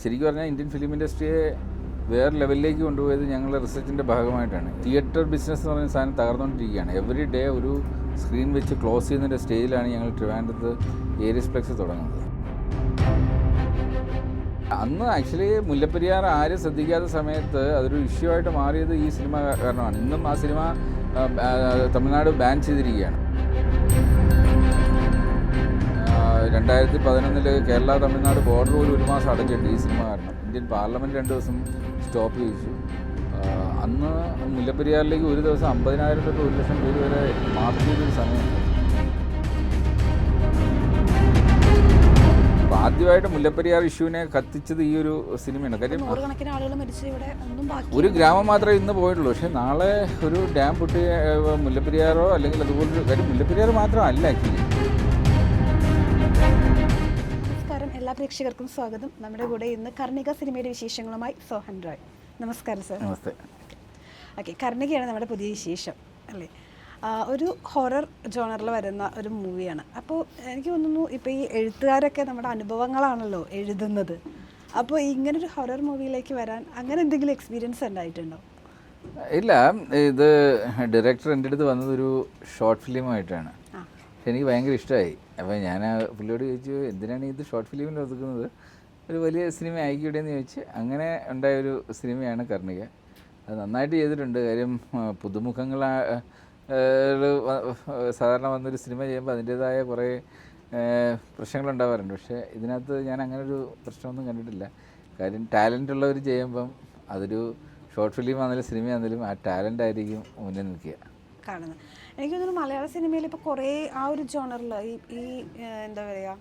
ശരിക്കും പറഞ്ഞാൽ Indian film ഇൻഡസ്ട്രിയെ വേറെ ലെവലിലേക്ക് കൊണ്ടുപോയത് ഞങ്ങളുടെ റിസർച്ചിന്റെ ഭാഗമായിട്ടാണ്. തിയേറ്റർ ബിസിനസ് എന്ന് പറയുന്ന സാധനം തകർന്നുകൊണ്ടിരിക്കുകയാണ്. എവറി ഡേ ഒരു സ്ക്രീൻ വെച്ച് ക്ലോസ് ചെയ്യുന്നതിന്റെ സ്റ്റേജിലാണ് ഞങ്ങൾ ട്രിവാൻഡ്രത്ത് ഏരിയസ് പ്ലെക്സ് തുടങ്ങുന്നത്. അന്ന് ആക്ച്വലി മുല്ലപ്പെരിയാർ ആരും ശ്രദ്ധിക്കാത്ത സമയത്ത് അതൊരു ഇഷ്യൂ ആയിട്ട് മാറിയത് ഈ സിനിമ കാരണമാണ്. ഇന്നും ആ സിനിമ തമിഴ്നാട് ബാൻ ചെയ്തിരിക്കുകയാണ്. രണ്ടായിരത്തി പതിനൊന്നിൽ കേരള തമിഴ്നാട് ബോർഡർ പോലും ഒരു മാസം അടച്ചിട്ട് ഈ സിനിമ കാരണം. ഇന്ത്യൻ പാർലമെന്റ് രണ്ട് ദിവസം സ്റ്റോപ്പ് ചെയ്യിച്ചു. അന്ന് മുല്ലപ്പെരിയാറിലേക്ക് ഒരു ദിവസം അമ്പതിനായിരം തൊട്ട് ഒരു ലക്ഷം പേര് വരെ മാർക്ക് ചെയ്തൊരു സമയമുണ്ട് ആദ്യമായിട്ട് മുല്ലപ്പെരിയാർ ഇഷ്യൂവിനെ കത്തിച്ചത് ഈ ഒരു സിനിമയാണ് കാര്യം ഒരു ഗ്രാമം മാത്രമേ ഇന്ന് പോയിട്ടുള്ളൂ. പക്ഷേ നാളെ ഒരു ഡാം പൊട്ടി മുല്ലപ്പെരിയാറോ അല്ലെങ്കിൽ അതുപോലൊരു കാര്യം മുല്ലപ്പെരിയാർ മാത്രമല്ല ആക്ച്വലി എല്ലാ പ്രേക്ഷകർക്കും സ്വാഗതം. നമ്മുടെ കൂടെ ഇന്ന് കർണിക സിനിമയുടെ വിശേഷങ്ങളുമായി സോഹൻ റോയ്. നമസ്കാരം സർ നമസ്തേ. ഓക്കെ കർണികയാണ് നമ്മുടെ പുതിയ വിശേഷം അല്ലേ? ഒരു ഹൊറർ ജോണറിൽ വരുന്ന ഒരു മൂവിയാണ്. അപ്പോൾ എനിക്ക് തോന്നുന്നു ഇപ്പോൾ ഈ എഴുത്തുകാരൊക്കെ നമ്മുടെ അനുഭവങ്ങളാണല്ലോ എഴുതുന്നത്. അപ്പോൾ ഇങ്ങനൊരു ഹൊറർ മൂവിയിലേക്ക് വരാൻ അങ്ങനെ എന്തെങ്കിലും എക്സ്പീരിയൻസ് ഉണ്ടായിട്ടുണ്ടോ? ഇല്ല ഇത് ഡയറക്ടർ എന്റെ അടുത്ത് വന്നത് ഒരു ഷോർട്ട് ഫിലിമായിട്ടാണ്. എനിക്ക് ഭയങ്കര ഇഷ്ടമായി. അപ്പോൾ ഞാൻ ആ പുള്ളിയോട് ചോദിച്ചു എന്തിനാണ് ഇത് ഷോർട്ട് ഫിലിമിൽ ഒതുക്കുന്നത്? ഒരു വലിയ സിനിമ ആയിക്കൂടെ എന്ന് ചോദിച്ച് അങ്ങനെ ഉണ്ടായ ഒരു സിനിമയാണ് കർണിക. അത് നന്നായിട്ട് ചെയ്തിട്ടുണ്ട്. കാര്യം പുതുമുഖങ്ങൾ സാധാരണ വന്നൊരു സിനിമ ചെയ്യുമ്പോൾ അതിന്റേതായ കുറേ പ്രശ്നങ്ങളുണ്ടാവാറുണ്ട് പക്ഷേ ഇതിനകത്ത് ഞാൻ അങ്ങനെ ഒരു പ്രശ്നമൊന്നും കണ്ടിട്ടില്ല. കാര്യം ടാലന്റ് ഉള്ളവർ ചെയ്യുമ്പം അതൊരു ഷോർട്ട് ഫിലിം ആണെങ്കിലും സിനിമ ആണെങ്കിലും ആ ടാലന്റ് ആയിരിക്കും മുന്നിൽ നിൽക്കുക. കാണുന്നത്. എനിക്ക് തോന്നുന്നു മലയാള സിനിമയിൽ ഇപ്പോൾ കുറേ ആ ഒരു ജോണറിൽ ഈ ഈ എന്താ പറയുക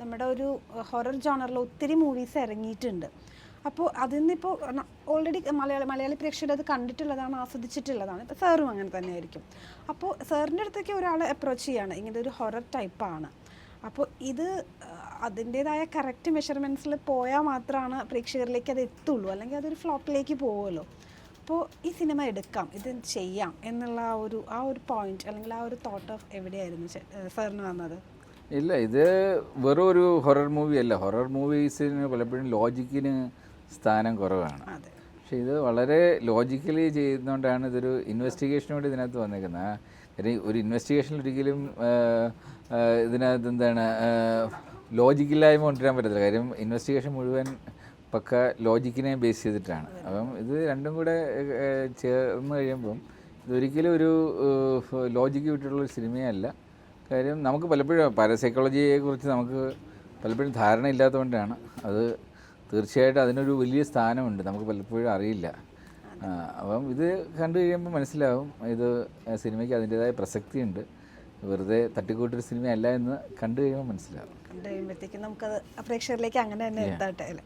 നമ്മുടെ ഒരു ഹൊറർ ജോണറിൽ ഒത്തിരി മൂവീസ് ഇറങ്ങിയിട്ടുണ്ട്. അപ്പോൾ അതിൽ നിന്നിപ്പോൾ ഓൾറെഡി മലയാള മലയാളി പ്രേക്ഷകർ അത് കണ്ടിട്ടുള്ളതാണ് ആസ്വദിച്ചിട്ടുള്ളതാണ്. ഇപ്പോൾ സാറും അങ്ങനെ തന്നെയായിരിക്കും അപ്പോൾ സാറിന്റെ അടുത്തേക്ക് ഒരാൾ അപ്രോച്ച് ചെയ്യാണ്. ഇങ്ങനെ ഒരു ഹൊറർ ടൈപ്പാണ് അപ്പോൾ ഇത് അതിന്റേതായ കറക്റ്റ് മെഷർമെന്റ്സിൽ പോയാൽ മാത്രമാണ് പ്രേക്ഷകരിലേക്ക് അത് എത്തുള്ളൂ. അല്ലെങ്കിൽ അതൊരു ഫ്ലോപ്പിലേക്ക് പോകുമല്ലോ അപ്പോൾ ഈ സിനിമ എടുക്കാം ഇത് ചെയ്യാം എന്നുള്ള ആ ഒരു ആ ഒരു പോയിന്റ് അല്ലെങ്കിൽ ആ ഒരു തോട്ട് ഓഫ് എവിടെയായിരുന്നു സാറിന് വന്നത്? ഇല്ല ഇത് വെറും ഒരു ഹൊറർ മൂവി അല്ല. ഹൊറർ മൂവീസിന് പലപ്പോഴും ലോജിക്കിന് സ്ഥാനം കുറവാണ്. പക്ഷെ ഇത് വളരെ ലോജിക്കലി ചെയ്യുന്നതുകൊണ്ടാണ് ഇതൊരു ഇൻവെസ്റ്റിഗേഷനോട് ഇതിനകത്ത് വന്നേക്കുന്നത്. കാര്യം ഒരു ഇൻവെസ്റ്റിഗേഷനിൽ ഒരിക്കലും ഇതിനകത്ത് എന്താണ് ലോജിക്കില്ലായ്മ കൊണ്ടുവരാൻ പറ്റത്തില്ല. കാര്യം ഇൻവെസ്റ്റിഗേഷൻ മുഴുവൻ പക്ക ലോജിക്കിനെ ബേസ് ചെയ്തിട്ടാണ്. അപ്പം ഇത് രണ്ടും കൂടെ ചേർന്ന് കഴിയുമ്പം ഇതൊരിക്കലും ഒരു ലോജിക്ക് വിട്ടിട്ടുള്ള ഒരു സിനിമയല്ല. കാര്യം നമുക്ക് പലപ്പോഴും പാരസൈക്കോളജിയെ കുറിച്ച് നമുക്ക് പലപ്പോഴും ധാരണ ഇല്ലാത്തതുകൊണ്ടാണ്. അത് തീർച്ചയായിട്ടും അതിനൊരു വലിയ സ്ഥാനമുണ്ട്. നമുക്ക് പലപ്പോഴും അറിയില്ല. അപ്പം ഇത് കണ്ടു കഴിയുമ്പോൾ മനസ്സിലാവും. ഇത് സിനിമയ്ക്ക് അതിന്റേതായ പ്രസക്തിയുണ്ട്. വെറുതെ തട്ടിക്കൂട്ടൊരു സിനിമയല്ല എന്ന് കണ്ടു കഴിയുമ്പോൾ മനസ്സിലാവും. കണ്ടു കഴിയുമ്പോഴത്തേക്കും നമുക്കത് പ്രേക്ഷകരിലേക്ക് അങ്ങനെ തന്നെ എത്താട്ടെ അല്ലേ?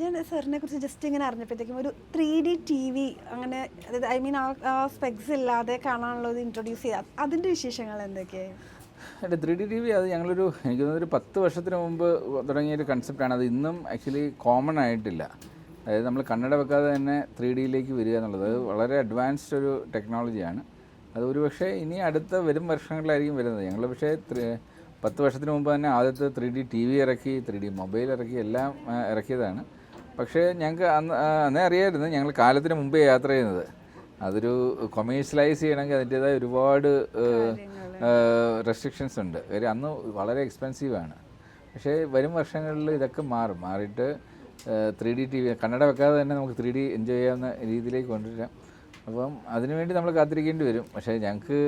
ഞാൻ സാറിനെ കുറിച്ച് ജസ്റ്റ് ഇങ്ങനെ അറിഞ്ഞപ്പോഴത്തേക്കും ഒരു ത്രീ ഡി ടി വി അങ്ങനെ അതായത് ഐ മീൻ ആ സ്പെക്സ് ഇല്ലാതെ കാണാനുള്ളത് ഇൻട്രൊഡ്യൂസ് ചെയ്യുക അതിന്റെ വിശേഷങ്ങൾ എന്തൊക്കെയാണ് എന്റെ ത്രീ ഡി ടി വി അത് ഞങ്ങളൊരു എനിക്ക് തോന്നുന്നു ഒരു പത്ത് വർഷത്തിന് മുമ്പ് തുടങ്ങിയൊരു കൺസെപ്റ്റാണ് അത് ഇന്നും ആക്ച്വലി കോമൺ ആയിട്ടില്ല. അതായത് നമ്മൾ കണ്ണട വെക്കാതെ തന്നെ ത്രീ ഡിയിലേക്ക് വരിക എന്നുള്ളത് വളരെ അഡ്വാൻസ്ഡ് ഒരു ടെക്നോളജിയാണ് അത് ഒരു പക്ഷേ ഇനി അടുത്ത വരും വർഷങ്ങളിലായിരിക്കും വരുന്നത്. ഞങ്ങൾ പക്ഷേ പത്ത് വർഷത്തിന് മുമ്പ് തന്നെ ആദ്യത്തെ ത്രീ ഡി ടി വി ഇറക്കി ത്രീ ഡി മൊബൈൽ ഇറക്കി എല്ലാം ഇറക്കിയതാണ്. പക്ഷേ ഞങ്ങൾക്ക് അന്ന് അന്നേ അറിയായിരുന്നു ഞങ്ങൾ കാലത്തിന് മുമ്പേ യാത്ര ചെയ്യുന്നത്. അതൊരു കൊമേഴ്ഷ്യലൈസ് ചെയ്യണമെങ്കിൽ അതിന്റേതായ ഒരുപാട് റെസ്ട്രിക്ഷൻസ് ഉണ്ട്. കാര്യം അന്ന് വളരെ എക്സ്പെൻസീവാണ് പക്ഷേ വരും വർഷങ്ങളിൽ ഇതൊക്കെ മാറും. മാറിയിട്ട് ത്രീ ഡി ടി വി കണ്ണട വെക്കാതെ തന്നെ നമുക്ക് ത്രീ ഡി എൻജോയ് ചെയ്യാവുന്ന രീതിയിലേക്ക് കൊണ്ടുവരാം. അപ്പം അതിനുവേണ്ടി നമ്മൾ കാത്തിരിക്കേണ്ടി വരും. പക്ഷേ ഞങ്ങൾക്ക്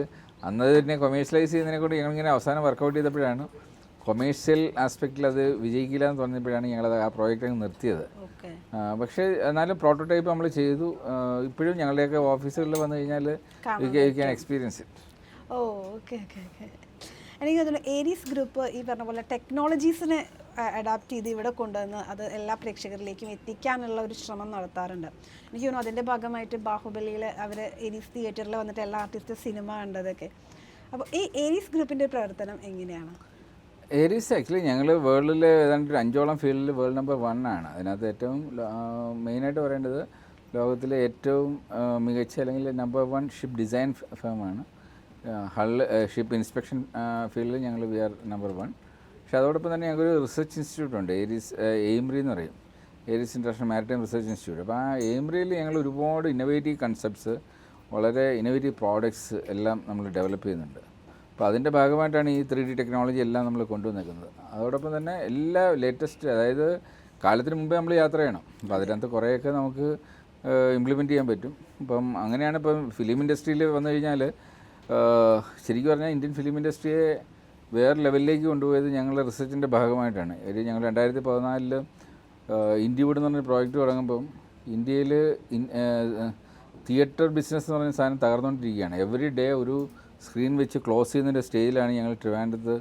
അന്ന് തന്നെ കൊമേഴ്ഷ്യലൈസ് ചെയ്യുന്നതിനെ കൊണ്ട് ഞങ്ങളിങ്ങനെ അവസാനം വർക്കൗട്ട് ചെയ്തപ്പോഴാണ് കൊമേഴ്ഷ്യൽ ആസ്പെക്റ്റിൽ അത് വിജയിക്കില്ല എന്ന് പറഞ്ഞപ്പോഴാണ് ഞങ്ങളത് ആ പ്രോജക്റ്റ് അങ്ങ് നിർത്തിയത്. പക്ഷേ എന്നാലും പ്രോട്ടോടൈപ്പ് നമ്മൾ ചെയ്തു. ഇപ്പോഴും ഞങ്ങളുടെയൊക്കെ ഓഫീസുകളിൽ വന്നു കഴിഞ്ഞാൽ you can experience it oh okay okay okay എനിക്ക് തോന്നുന്നു ഏരീസ് ഗ്രൂപ്പ് ഈ പറഞ്ഞ പോലെ ടെക്നോളജീസിനെ അഡാപ്റ്റ് ചെയ്ത് ഇവിടെ കൊണ്ടുവന്ന് അത് എല്ലാ പ്രേക്ഷകരിലേക്കും എത്തിക്കാനുള്ള ഒരു ശ്രമം നടത്താറുണ്ട്. എനിക്ക് തോന്നുന്നു അതിന്റെ ഭാഗമായിട്ട് ബാഹുബലിയിൽ അവർ എരീസ് തിയേറ്ററിൽ വന്നിട്ട് എല്ലാ ആർട്ടിസ്റ്റ് സിനിമ കണ്ടതൊക്കെ. അപ്പോൾ ഈ ഏരീസ് ഗ്രൂപ്പിന്റെ പ്രവർത്തനം എങ്ങനെയാണ്? ഏരീസ് ആക്ച്വലി ഞങ്ങൾ വേൾഡിൽ ഏതാണ്ട് ഒരു അഞ്ചോളം ഫീൽഡിൽ വേൾഡ് നമ്പർ വൺ ആണ്. അതിനകത്ത് ഏറ്റവും മെയിനായിട്ട് പറയേണ്ടത് ലോകത്തിലെ ഏറ്റവും മികച്ച അല്ലെങ്കിൽ നമ്പർ വൺ ഷിപ്പ് ഡിസൈൻ ഫേമാണ്. ഹൾ ഷിപ്പ് ഇൻസ്പെക്ഷൻ ഫീൽഡിൽ ഞങ്ങൾ വി ആർ നമ്പർ വൺ. പക്ഷേ അതോടൊപ്പം തന്നെ ഞങ്ങൾക്കൊരു റിസർച്ച് ഇൻസ്റ്റിറ്റ്യൂട്ട് ഉണ്ട് ഏരീസ് എയിംറി എന്ന് പറയും. Aries international maritime research institute അപ്പോൾ ആ എയിംറിയിൽ ഞങ്ങൾ ഒരുപാട് ഇന്നോവേറ്റീവ് കൺസെപ്റ്റ്സ് വളരെ ഇന്നോവേറ്റീവ് പ്രോഡക്ട്സ് എല്ലാം നമ്മൾ ഡെവലപ്പ് ചെയ്യുന്നുണ്ട്. അപ്പോൾ അതിന്റെ ഭാഗമായിട്ടാണ് ഈ ത്രീ ഡി ടെക്നോളജി എല്ലാം നമ്മൾ കൊണ്ടുവന്നിരിക്കുന്നത് അതോടൊപ്പം തന്നെ എല്ലാ ലേറ്റസ്റ്റ് അതായത് കാലത്തിന് മുമ്പേ നമ്മൾ യാത്ര ചെയ്യണം. അപ്പോൾ അതിനകത്ത് കുറേയൊക്കെ നമുക്ക് ഇംപ്ലിമെന്റ് ചെയ്യാൻ പറ്റും. ഇപ്പം അങ്ങനെയാണ് ഇപ്പം ഫിലിം ഇൻഡസ്ട്രിയിൽ വന്നു കഴിഞ്ഞാൽ ശരിക്കും പറഞ്ഞാൽ ഇന്ത്യൻ ഫിലിം ഇൻഡസ്ട്രിയെ വേറെ ലെവലിലേക്ക് കൊണ്ടുപോയത് ഞങ്ങളുടെ റിസർച്ചിന്റെ ഭാഗമായിട്ടാണ്. ഒരു ഞങ്ങൾ രണ്ടായിരത്തി പതിനാലിൽ ഇന്ത്യവുഡ് എന്ന് പറഞ്ഞ പ്രോജക്റ്റ് തുടങ്ങുമ്പം ഇന്ത്യയിൽ തിയേറ്റർ ബിസിനസ് എന്ന് പറയുന്ന സാധനം തകർന്നുകൊണ്ടിരിക്കുകയാണ്. എവറി ഡേ ഒരു സ്ക്രീൻ വെച്ച് ക്ലോസ് ചെയ്യുന്നതിന്റെ സ്റ്റേജിലാണ് ഞങ്ങൾ ട്രിവാൻഡ്രത്ത്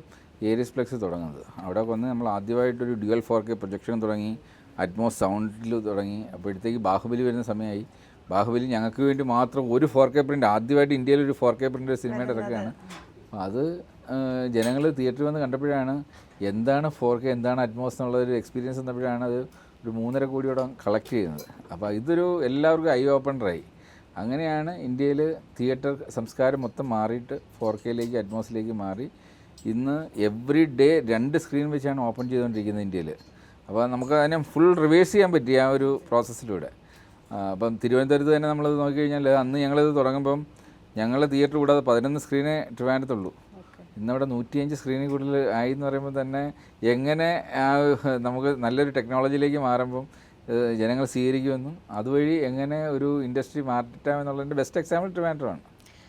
ഏരിയസ് പ്ലെക്സ് തുടങ്ങുന്നത്. അവിടെ വന്ന് നമ്മൾ ആദ്യമായിട്ടൊരു ഡ്യുവൽ ഫോർ കെ പ്രൊജക്ഷൻ തുടങ്ങി അറ്റ്മോസ് സൗണ്ടിൽ തുടങ്ങി. അപ്പോഴത്തേക്ക് ബാഹുബലി വരുന്ന സമയമായി. ബാഹുബലി ഞങ്ങൾക്ക് വേണ്ടി മാത്രം ഒരു ഫോർ കെ പ്രിന്റ് ആദ്യമായിട്ട് ഇന്ത്യയിൽ ഒരു ഫോർ കെ പ്രിന്റ് സിനിമയുടെ ഇറക്കുകയാണ് അത് ജനങ്ങൾ തിയേറ്ററിൽ വന്ന് കണ്ടപ്പോഴാണ് എന്താണ് ഫോർ കെ എന്താണ് അറ്റ്മോസ് എന്നുള്ള ഒരു എക്സ്പീരിയൻസ് എന്നപ്പോഴാണ് അത് ഒരു മൂന്നര കോടിയോടം കളക്ട് ചെയ്യുന്നത്. അപ്പോൾ ഇതൊരു എല്ലാവർക്കും ഐ ഓപ്പണറായി അങ്ങനെയാണ് ഇന്ത്യയിൽ തിയേറ്റർ സംസ്കാരം മൊത്തം മാറിയിട്ട് ഫോർ കെയിലേക്ക് അറ്റ്മോസിലേക്ക് മാറി. ഇന്ന് എവറി ഡേ രണ്ട് സ്ക്രീൻ വെച്ചാണ് ഓപ്പൺ ചെയ്തുകൊണ്ടിരിക്കുന്നത് ഇന്ത്യയിൽ അപ്പോൾ നമുക്ക് അതിനെ ഫുൾ റിവേഴ്സ് ചെയ്യാൻ പറ്റി ആ ഒരു പ്രോസസ്സിലൂടെ അപ്പം തിരുവനന്തപുരത്ത് തന്നെ നമ്മളത് നോക്കിക്കഴിഞ്ഞാൽ അന്ന് ഞങ്ങളിത് തുടങ്ങുമ്പം ഞങ്ങളുടെ തിയേറ്റർ കൂടാതെ പതിനൊന്ന് സ്ക്രീനേ ട്രിവാൻഡത്തുള്ളൂ ഇന്നവിടെ നൂറ്റിയഞ്ച് സ്ക്രീനിൽ കൂടുതൽ ആയി എന്ന് പറയുമ്പോൾ തന്നെ എങ്ങനെ നമുക്ക് നല്ലൊരു ടെക്നോളജിയിലേക്ക് മാറുമ്പം ജനങ്ങൾ സ്വീകരിക്കുമെന്നും അതുവഴി എങ്ങനെ ഒരു ഇൻഡസ്ട്രി മാറ്റാമെന്നുള്ളതിന്റെ ബെസ്റ്റ് എക്സാമ്പിൾ ട്രിവാൻഡ്രമാണ്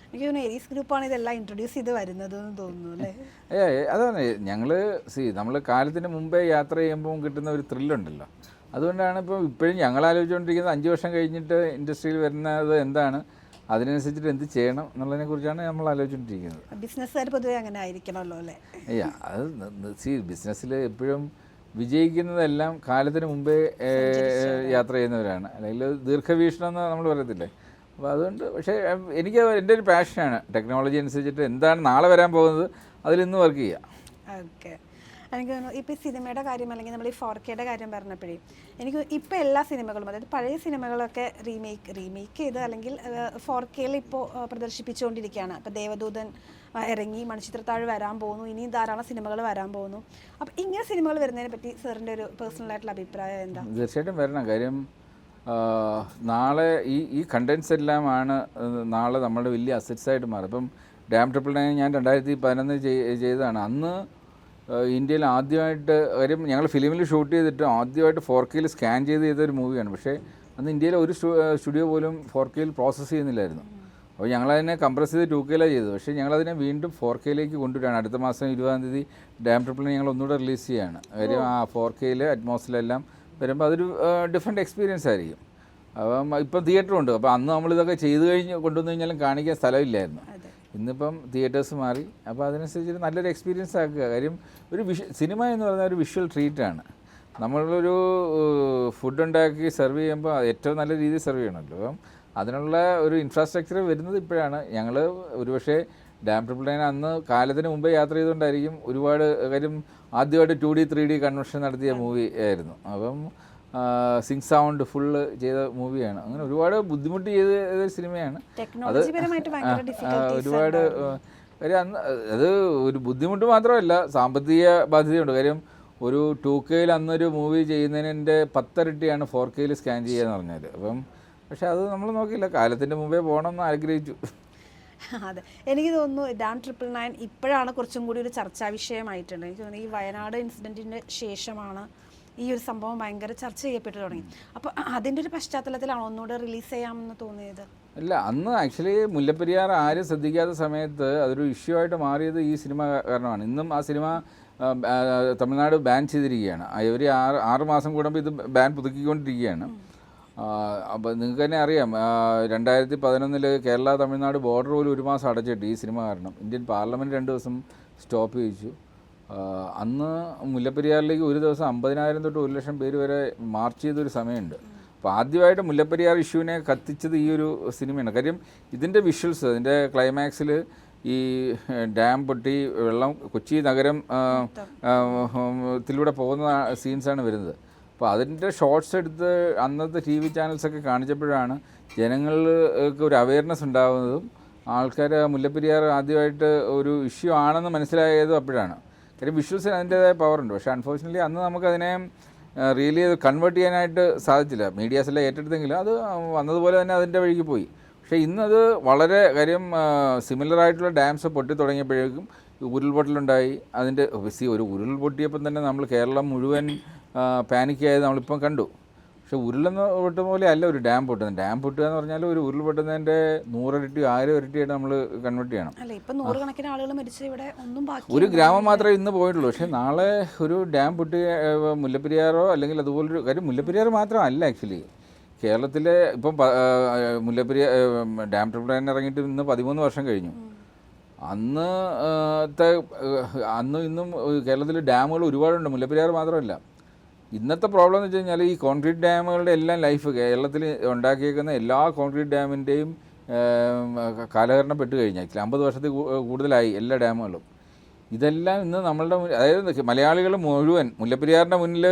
എനിക്ക് തോന്നുന്നു എരീസ് ഗ്രൂപ്പാണ് ഇതെല്ലാം ഇൻട്രൊഡ്യൂസ് ചെയ്ത് വരുന്നത് എന്ന് തോന്നുന്നു അല്ലേ? ഏ അതാണ്. ഞങ്ങൾ സി നമ്മൾ കാലത്തിന് മുമ്പേ യാത്ര ചെയ്യുമ്പോൾ കിട്ടുന്ന ഒരു ത്രില്ലുണ്ടല്ലോ അതുകൊണ്ടാണ് ഇപ്പോൾ ഇപ്പോഴും ഞങ്ങൾ ആലോചിച്ചുകൊണ്ടിരിക്കുന്നത് അഞ്ച് വർഷം കഴിഞ്ഞിട്ട് ഇൻഡസ്ട്രിയിൽ വരുന്നത് എന്താണ്? അതിനനുസരിച്ചിട്ട് എന്ത് ചെയ്യണം എന്നുള്ളതിനെ കുറിച്ചാണ് നമ്മൾ ആലോചിച്ചുകൊണ്ടിരിക്കുന്നത്. ബിസിനസ്സുകാർ പൊതുവെ അങ്ങനെ ആയിരിക്കണമല്ലോ അല്ലേ? അയ്യാ അത് സി ബിസിനസ്സിൽ എപ്പോഴും വിജയിക്കുന്നതെല്ലാം കാലത്തിന് മുമ്പേ യാത്ര ചെയ്യുന്നവരാണ്. അല്ലെങ്കിൽ ദീർഘവീക്ഷണം എന്ന് നമ്മൾ പറയത്തില്ലേ? അപ്പോൾ അതുകൊണ്ട് പക്ഷേ എനിക്ക് എന്റെ ഒരു പാഷനാണ്. ടെക്നോളജി അനുസരിച്ചിട്ട് എന്താണ് നാളെ വരാൻ പോകുന്നത് അതിൽ ഇന്ന് വർക്ക് ചെയ്യുക ഓക്കെ. എനിക്ക് തോന്നുന്നു ഇപ്പോൾ ഈ സിനിമയുടെ കാര്യം അല്ലെങ്കിൽ നമ്മൾ ഈ ഫോർ കെയുടെ കാര്യം പറഞ്ഞപ്പോഴേ എനിക്ക് ഇപ്പോൾ എല്ലാ സിനിമകളും അതായത് പഴയ സിനിമകളൊക്കെ റീമേക്ക് റീമേക്ക് ചെയ്ത് അല്ലെങ്കിൽ ഫോർ കെയിൽ ഇപ്പോൾ പ്രദർശിപ്പിച്ചുകൊണ്ടിരിക്കുകയാണ്. അപ്പോൾ ദേവദൂതൻ ഇറങ്ങി മണിച്ചിത്രത്താഴ് വരാൻ പോകുന്നു ഇനി ധാരാളം സിനിമകൾ വരാൻ പോകുന്നു. അപ്പോൾ ഇങ്ങനെ സിനിമകൾ വരുന്നതിനെ പറ്റി സാറിന്റെ ഒരു പേഴ്സണൽ ആയിട്ടുള്ള അഭിപ്രായം എന്താ? തീർച്ചയായിട്ടും വരണം. കാര്യം നാളെ ഈ ഈ കണ്ടൻസ് എല്ലാമാണ് നാളെ നമ്മുടെ വലിയ അസറ്റ്സ് ആയിട്ട് മാറും. ഇപ്പം ഡാം ട്രിപ്പിൾ നയൻ ഞാൻ രണ്ടായിരത്തി പതിനൊന്ന് ചെയ്തതാണ്. അന്ന് ഇന്ത്യയിൽ ആദ്യമായിട്ട് കാര്യം ഞങ്ങൾ ഫിലിമിൽ ഷൂട്ട് ചെയ്തിട്ട് ആദ്യമായിട്ട് ഫോർ കെയിൽ സ്കാൻ ചെയ്ത് ചെയ്തൊരു മൂവിയാണ്. പക്ഷേ അന്ന് ഇന്ത്യയിൽ ഒരു സ്റ്റുഡിയോ പോലും ഫോർ കെയിൽ പ്രോസസ്സ് ചെയ്യുന്നില്ലായിരുന്നു. അപ്പോൾ ഞങ്ങളതിനെ കംപ്രസ് ചെയ്ത് ടു കെയിലാണ് ചെയ്തത്. പക്ഷേ ഞങ്ങളതിനെ വീണ്ടും ഫോർ കെയിലേക്ക് കൊണ്ടുവരികയാണ്. അടുത്ത മാസം ഇരുപതാം തീയതി ഡാം ട്രിപ്പിളിനെ ഞങ്ങൾ ഒന്നുകൂടെ റിലീസ് ചെയ്യുകയാണ് കാര്യം ആ ഫോർ കെയിൽ അറ്റ്മോസ്ഫിയറിലെല്ലാം വരുമ്പോൾ അതൊരു ഡിഫറെന്റ് എക്സ്പീരിയൻസ് ആയിരിക്കും. അപ്പം ഇപ്പം തിയേറ്ററുണ്ട് അപ്പോൾ അന്ന് നമ്മളിതൊക്കെ ചെയ്ത് കഴിഞ്ഞ് കൊണ്ടുവന്നു കഴിഞ്ഞാലും കാണിക്കാൻ സ്ഥലമില്ലായിരുന്നു. ഇന്നിപ്പം തിയേറ്റേഴ്സ് മാറി. അപ്പോൾ അതിനനുസരിച്ച് നല്ലൊരു എക്സ്പീരിയൻസ് ആക്കുക. കാര്യം ഒരു വിഷ സിനിമ എന്ന് പറഞ്ഞാൽ ഒരു വിഷ്വൽ ട്രീറ്റാണ് നമ്മളൊരു ഫുഡ് ഉണ്ടാക്കി സെർവ് ചെയ്യുമ്പോൾ ഏറ്റവും നല്ല രീതിയിൽ സെർവ് ചെയ്യണമല്ലോ. അപ്പം അതിനുള്ള ഒരു ഇൻഫ്രാസ്ട്രക്ചർ വരുന്നത് ഇപ്പോഴാണ്. ഞങ്ങൾ ഒരുപക്ഷെ ഡാം ട്രിപ്പിൾ നയൻ അന്ന് കാലത്തിന് മുമ്പേ യാത്ര ചെയ്തുകൊണ്ടായിരിക്കും ഒരുപാട് കാര്യം ആദ്യമായിട്ട് two D three D convention നടത്തിയ മൂവി ആയിരുന്നു. അപ്പം സിങ് സൗണ്ട് ഫുള്ള് ചെയ്ത മൂവിയാണ് അങ്ങനെ ഒരുപാട് ബുദ്ധിമുട്ട് ചെയ്ത ഒരു സിനിമയാണ്. അത് ഒരുപാട് കാര്യം അന്ന് അത് ഒരു ബുദ്ധിമുട്ട് മാത്രമല്ല സാമ്പത്തിക ബാധ്യതയുണ്ട്. കാര്യം ഒരു ടു കെയിൽ അന്നൊരു മൂവി ചെയ്യുന്നതിന്റെ പത്തരട്ടിയാണ് ഫോർ കെയിൽ സ്കാൻ ചെയ്യുക പറഞ്ഞാൽ അപ്പം പക്ഷെ അത് നമ്മൾ നോക്കിയില്ല. കാലത്തിന്റെ മുമ്പേ പോകണം എന്ന് ആഗ്രഹിച്ചു. അതെ. എനിക്ക് തോന്നുന്നു ഡാം ട്രിപ്പിൾ നയൻ ഇപ്പോഴാണ് കുറച്ചും കൂടി ഒരു ചർച്ചാ വിഷയമായിട്ടുണ്ട്. എനിക്ക് തോന്നുന്നു ഈ വയനാട് ഇൻസിഡന്റിന് ശേഷമാണ് ഈ ഒരു സംഭവം ഭയങ്കര ചർച്ച ചെയ്യപ്പെട്ടു തുടങ്ങി. അപ്പോൾ അതിന്റെ ഒരു പശ്ചാത്തലത്തിലാണ് ഒന്നുകൂടെ റിലീസ് ചെയ്യാമെന്ന് തോന്നിയത്? അല്ല അന്ന് ആക്ച്വലി മുല്ലപ്പെരിയാർ ആരും ശ്രദ്ധിക്കാത്ത സമയത്ത് അതൊരു ഇഷ്യൂ ആയിട്ട് മാറിയത് ഈ സിനിമ കാരണമാണ്. ഇന്നും ആ സിനിമ തമിഴ്നാട് ബാൻ ചെയ്തിരിക്കുകയാണ്. ഇവർ ആറ് ആറ് മാസം കൂടുമ്പോൾ ഇത് ബാൻ പുതുക്കിക്കൊണ്ടിരിക്കുകയാണ്. അപ്പോൾ നിങ്ങൾക്ക് തന്നെ അറിയാം രണ്ടായിരത്തി പതിനൊന്നിൽ കേരള തമിഴ്നാട് ബോർഡർ പോലും ഒരു മാസം അടച്ചിട്ട് ഈ സിനിമ കാരണം. ഇന്ത്യൻ പാർലമെന്റ് രണ്ട് ദിവസം സ്റ്റോപ്പ് ചെയ്യിച്ചു അന്ന് മുല്ലപ്പെരിയാറിലേക്ക് ഒരു ദിവസം അമ്പതിനായിരം തൊട്ട് ഒരു ലക്ഷം പേര് വരെ മാർച്ച് ചെയ്തൊരു സമയമുണ്ട്. അപ്പോൾ ആദ്യമായിട്ട് മുല്ലപ്പെരിയാർ ഇഷ്യൂവിനെ കത്തിച്ചത് ഈ ഒരു സിനിമയാണ്. കാര്യം ഇതിന്റെ വിഷ്വൽസ് ഇതിന്റെ ക്ലൈമാക്സിൽ ഈ ഡാം പൊട്ടി വെള്ളം കൊച്ചി നഗരം ത്തിലൂടെ പോകുന്ന സീൻസാണ് വരുന്നത്. അപ്പോൾ അതിന്റെ ഷോർട്സ് എടുത്ത് അന്നത്തെ ടി വി ചാനൽസൊക്കെ കാണിച്ചപ്പോഴാണ് ജനങ്ങൾക്ക് ഒരു അവയർനെസ് ഉണ്ടാകുന്നതും ആൾക്കാർ മുല്ലപ്പെരിയാർ ആദ്യമായിട്ട് ഒരു ഇഷ്യൂ ആണെന്ന് മനസ്സിലായതും അപ്പോഴാണ്. കാര്യം വിഷ്വൽസിന് അതിന്റെതായ പവർ ഉണ്ട്. പക്ഷേ അൺഫോർച്യുനേറ്റ്ലി അന്ന് നമുക്കതിനെ റിയലി അത് കൺവേർട്ട് ചെയ്യാനായിട്ട് സാധിച്ചില്ല. മീഡിയാസെല്ലാം ഏറ്റെടുത്തെങ്കിലും അത് വന്നതുപോലെ തന്നെ അതിന്റെ വഴിക്ക് പോയി. പക്ഷേ ഇന്നത് വളരെ കാര്യം സിമിലർ ആയിട്ടുള്ള ഡാംസ് പൊട്ടി തുടങ്ങിയപ്പോഴേക്കും ഉരുൾപൊട്ടലുണ്ടായി. അതിന്റെ സി ഒരു ഉരുൾപൊട്ടിയപ്പം തന്നെ നമ്മൾ കേരളം മുഴുവൻ പാനിക്കായത് നമ്മളിപ്പം കണ്ടു. പക്ഷെ ഉരുളെന്ന് പൊട്ട പോലെ അല്ല ഒരു ഡാം പൊട്ടുന്നത്. ഡാം പൊട്ടുക എന്ന് പറഞ്ഞാൽ ഒരു ഉരുൾ പൊട്ടുന്നതിന്റെ നൂറിരട്ടി ആയിരം ഇരട്ടിയായിട്ട് നമ്മൾ കൺവേർട്ട് ചെയ്യണം. അല്ല ഇപ്പൊ നൂറുകണക്കിന് ആളുകൾ മരിച്ച ഇവിടെ ഒന്നും ബാക്കി ഒരു ഗ്രാമം മാത്രമേ ഇന്ന് പോയിട്ടുള്ളൂ. പക്ഷെ നാളെ ഒരു ഡാം പൊട്ടി മുല്ലപ്പെരിയാറോ അല്ലെങ്കിൽ അതുപോലൊരു കാര്യം മുല്ലപ്പെരിയാർ മാത്രമല്ല ആക്ച്വലി. കേരളത്തിലെ ഇപ്പം മുല്ലപ്പെരിയ മുല്ലപ്പെരിയാർ ഡാം ട്രിബ്യൂണൽ ഇറങ്ങിയിട്ട് ഇന്ന് പതിമൂന്ന് വർഷം കഴിഞ്ഞു. അന്ന് ഏഹ്, ത്തെ, ഏഹ്, അന്നും ഇന്നും കേരളത്തിൽ ഡാമുകൾ ഒരുപാടുണ്ട്. മുല്ലപ്പെരിയാർ മാത്രമല്ല. ഇന്നത്തെ പ്രോബ്ലം എന്ന് വെച്ച് കഴിഞ്ഞാൽ ഈ കോൺക്രീറ്റ് ഡാമുകളുടെ എല്ലാം ലൈഫ് കേരളത്തിൽ ഉണ്ടാക്കിയേക്കുന്ന എല്ലാ കോൺക്രീറ്റ് ഡാമിന്റെയും കാലഹരണപ്പെട്ട് കഴിഞ്ഞാൽ അമ്പത് വർഷത്തിൽ കൂടുതലായി എല്ലാ ഡാമുകളും. ഇതെല്ലാം ഇന്ന് നമ്മളുടെ അതായത് മലയാളികൾ മുഴുവൻ മുല്ലപ്പെരിയാറിന്റെ മുന്നിൽ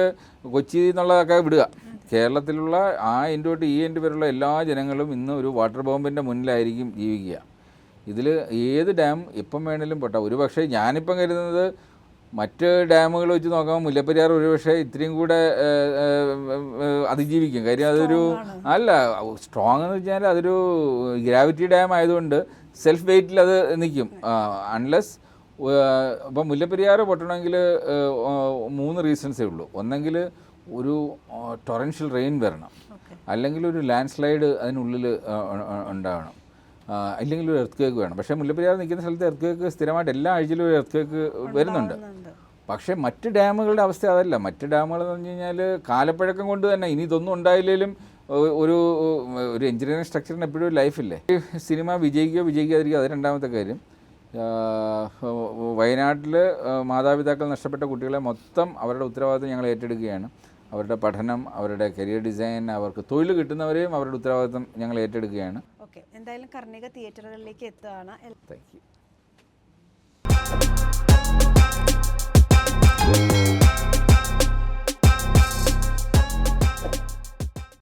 കൊച്ചി എന്നുള്ളതൊക്കെ വിടുക. കേരളത്തിലുള്ള ആ എന്റെ തൊട്ട് ഈ എന്റെ വരെയുള്ള എല്ലാ ജനങ്ങളും ഇന്ന് ഒരു വാട്ടർ ബോംബിന്റെ മുന്നിലായിരിക്കും ജീവിക്കുക. ഇതിൽ ഏത് ഡാം എപ്പം വേണേലും പെട്ട. ഒരു പക്ഷേ ഞാനിപ്പം കരുതുന്നത് മറ്റ് ഡാമുകൾ വെച്ച് നോക്കുമ്പോൾ മുല്ലപ്പെരിയാർ ഒരുപക്ഷെ ഇത്രയും കൂടെ അതിജീവിക്കും. കാര്യം അതൊരു അല്ല സ്ട്രോങ് എന്ന് വെച്ചാൽ അതൊരു ഗ്രാവിറ്റി ഡാം ആയതുകൊണ്ട് സെൽഫ് വെയിറ്റിൽ അത് നിൽക്കും. അൺലെസ് ഇപ്പം മുല്ലപ്പെരിയാർ പൊട്ടണമെങ്കിൽ മൂന്ന് റീസൺസേ ഉള്ളൂ. ഒന്നെങ്കിൽ ഒരു ടൊറൻഷ്യൽ റെയിൻ വരണം. അല്ലെങ്കിൽ ഒരു ലാൻഡ് സ്ലൈഡ് അതിനുള്ളിൽ ഉണ്ടാവണം. അല്ലെങ്കിൽ ഒരു എർത്ത് കേക്ക് വേണം. പക്ഷേ മുല്ലപ്പെരിയാർ നിൽക്കുന്ന സ്ഥലത്ത് എർത്ത് കേക്ക് സ്ഥിരമായിട്ട് എല്ലാ ആഴ്ചയിലും ഒരു എർത്ത് കേക്ക് വരുന്നുണ്ട് പക്ഷേ മറ്റ് ഡാമുകളുടെ അവസ്ഥ അതല്ല. മറ്റ് ഡാമുകൾ എന്ന് പറഞ്ഞു കഴിഞ്ഞാൽ കാലപ്പഴക്കം കൊണ്ട് തന്നെ ഇനി ഇതൊന്നും ഉണ്ടായില്ലെങ്കിലും ഒരു ഒരു എഞ്ചിനീയറിംഗ് സ്ട്രക്ചറിന് എപ്പോഴും ഒരു ലൈഫില്ലേ ഈ സിനിമ വിജയിക്കുകയോ വിജയിക്കാതിരിക്കുക അത് രണ്ടാമത്തെ കാര്യം. വയനാട്ടിൽ മാതാപിതാക്കൾ നഷ്ടപ്പെട്ട കുട്ടികളെ മൊത്തം അവരുടെ ഉത്തരവാദിത്വം ഞങ്ങൾ ഏറ്റെടുക്കുകയാണ്. അവരുടെ പഠനം അവരുടെ കരിയർ ഡിസൈൻ അവർക്ക് തൊഴിൽ കിട്ടുന്നവരെയും അവരുടെ ഉത്തരവാദിത്വം ഞങ്ങൾ ഏറ്റെടുക്കുകയാണ്. ഓക്കെ. എന്തായാലും കർണിക തിയേറ്ററുകളിലേക്ക് എത്തുകയാണ്. Thank you